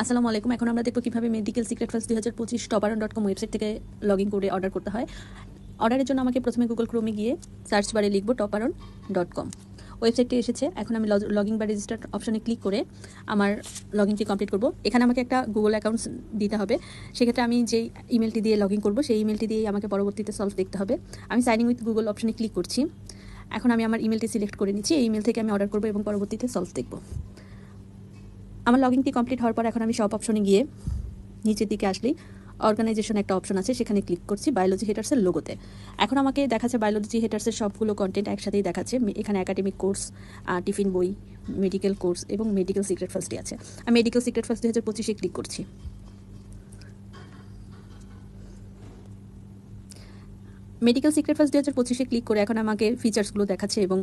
আসসালামু আলাইকুম। এখন আমরা দেখব কীভাবে মেডিকেল সিক্রেট ফার্স্ট দুই হাজার পঁচিশ টপারন ডট কম ওয়েবসাইট থেকে লগ ইন করে অর্ডার করতে হয়। অর্ডারের জন্য আমাকে প্রথমে গুগল ক্রোমে গিয়ে সার্চ বারে লিখব টপারন ডট কম ওয়েবসাইটটি এসেছে। এখন আমি লগ ইন বা রেজিস্টার অপশানে ক্লিক করে আমার লগ ইনটি কমপ্লিট করব। এখানে আমাকে একটা গুগল অ্যাকাউন্ট দিতে হবে। সেক্ষেত্রে আমি যেই ইমেলটি দিয়ে লগ ইন করব, সেই ইমেলটি দিয়ে আমাকে পরবর্তীতে সলভ দেখতে হবে। আমি সাইনিং উইথ গুগল অপশানে ক্লিক করছি। এখন আমি আমার ইমেলটি সিলেক্ট করে নিচ্ছি। এই ইমেল থেকে আমি অর্ডার করব এবং পরবর্তীতে সলভ দেখব। আমার লগইনটি কমপ্লিট হওয়ার পর এখন আমি সব অপশনে গিয়ে নিচের দিকে আসলেই অর্গানাইজেশন একটা অপশন আছে, সেখানে ক্লিক করছি বায়োলজি হেটার্সের লোগোতে এখন আমাকে দেখাচ্ছে বায়োলজি হেটার্সের সবগুলো কন্টেন্ট একসাথেই দেখাচ্ছে। এখানে একাডেমিক কোর্স টিফিন বই মেডিকেল কোর্স এবং মেডিকেল সিক্রেট ফার্স্টই আছে। আমি মেডিকেল সিক্রেট ফার্স্ট দু হাজার পঁচিশে ক্লিক করছি। মেডিকেল সিক্রেট ফার্স্ট দু হাজার পঁচিশে ক্লিক করে এখন আমাকে ফিচার্সগুলো দেখাচ্ছে এবং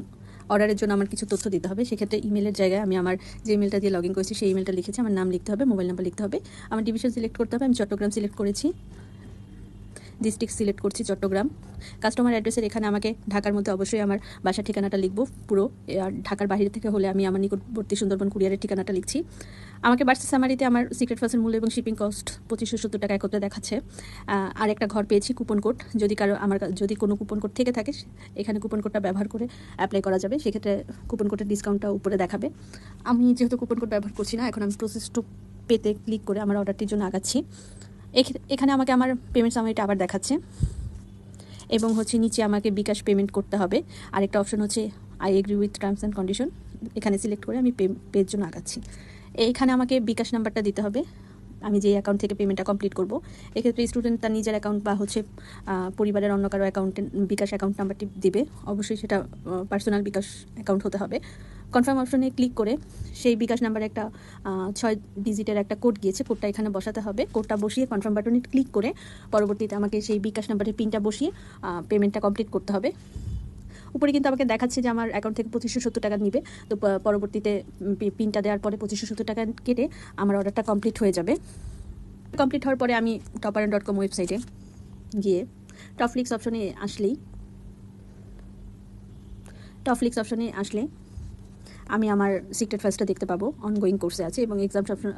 অর্ডারের জন্য আমার কিছু তথ্য দিতে হবে। সেক্ষেত্রে ইমেলের জায়গায় আমি আমার যে ইমেলটা দিয়ে লগ ইন করেছি, সেই ইমেলটা লিখেছি। আমার নাম লিখতে হবে মোবাইল নাম্বার লিখতে হবে। আমার ডিভিশন সিলেক্ট করতে হবে। আমি চট্টগ্রাম সিলেক্ট করেছি। ডিস্ট্রিক্ট সিলেক্ট করছি চট্টগ্রাম। কাস্টমার অ্যাড্রেসের এখানে আমাকে ঢাকার মধ্যে অবশ্যই আমার বাসার ঠিকানাটা লিখব পুরো। আর ঢাকার বাইরে থেকে হলে আমি আমার নিকটবর্তী সুন্দরবন কুরিয়ারের ঠিকানাটা লিখছি। আমাকে বার্সা সামারিতে আমার সিক্রেট ফার্সের মূল্য এবং শিপিং কস্ট পঁচিশশো সত্তর টাকা একত্রে দেখাচ্ছে। আর একটা ঘর পেয়েছি কুপন কোড যদি কারও আমার যদি কোনো কুপন কোড থেকে থাকে, এখানে কুপন কোডটা ব্যবহার করে অ্যাপ্লাই করা যাবে। সেক্ষেত্রে কুপন কোডের ডিসকাউন্টটা উপরে দেখাবে। আমি যেহেতু কুপন কোড ব্যবহার করছি না, এখন আমি প্রসেস টু পেতে ক্লিক করে আমার অর্ডারটির জন্য আগাচ্ছি। এখানে আমাকে আমার পেমেন্ট সামারিটা আবার দেখাচ্ছে। এবং হচ্ছে নিচে আমাকে বিকাশ পেমেন্ট করতে হবে। আরেকটা অপশন হচ্ছে I agree with terms and condition এখানে সিলেক্ট করে আমি পে পের জন্য আগাচ্ছি। এইখানে আমাকে বিকাশ নাম্বারটা দিতে হবে। আমি যে অ্যাকাউন্ট থেকে পেমেন্টটা কমপ্লিট করব, এক্ষেত্রে স্টুডেন্ট তার নিজের অ্যাকাউন্ট বা হচ্ছে পরিবারের অন্য কারও অ্যাকাউন্টে বিকাশ অ্যাকাউন্ট নাম্বারটি দেবে। অবশ্যই সেটা পার্সোনাল বিকাশ অ্যাকাউন্ট হতে হবে। কনফার্ম অপশনে ক্লিক করে সেই বিকাশ নাম্বারে একটা ছয় ডিজিটের একটা কোড গিয়েছে কোডটা এখানে বসাতে হবে। কোডটা বসিয়ে কনফার্ম বাটনে ক্লিক করে পরবর্তীতে আমাকে সেই বিকাশ নাম্বারের পিনটা বসিয়ে পেমেন্টটা কমপ্লিট করতে হবে। উপরে কিন্তু আমাকে দেখাচ্ছে যে আমার অ্যাকাউন্ট থেকে পঁচিশশো সত্তর টাকা নিবে। তো পরবর্তীতে পিনটা দেওয়ার পরে পঁচিশশো সত্তর টাকা কেটে আমার অর্ডারটা কমপ্লিট হয়ে যাবে। কমপ্লিট হওয়ার পরে আমি টপার ডট কম ওয়েবসাইটে গিয়ে টপফ্লিক্স অপশনে আসলেই টপফ্লিক্স অপশনে আসলে আমি আমার সিক্রেট ফার্স্টটা দেখতে পাবো। অনগোয়িং কোর্সে আছে এবং এক্সাম অপশন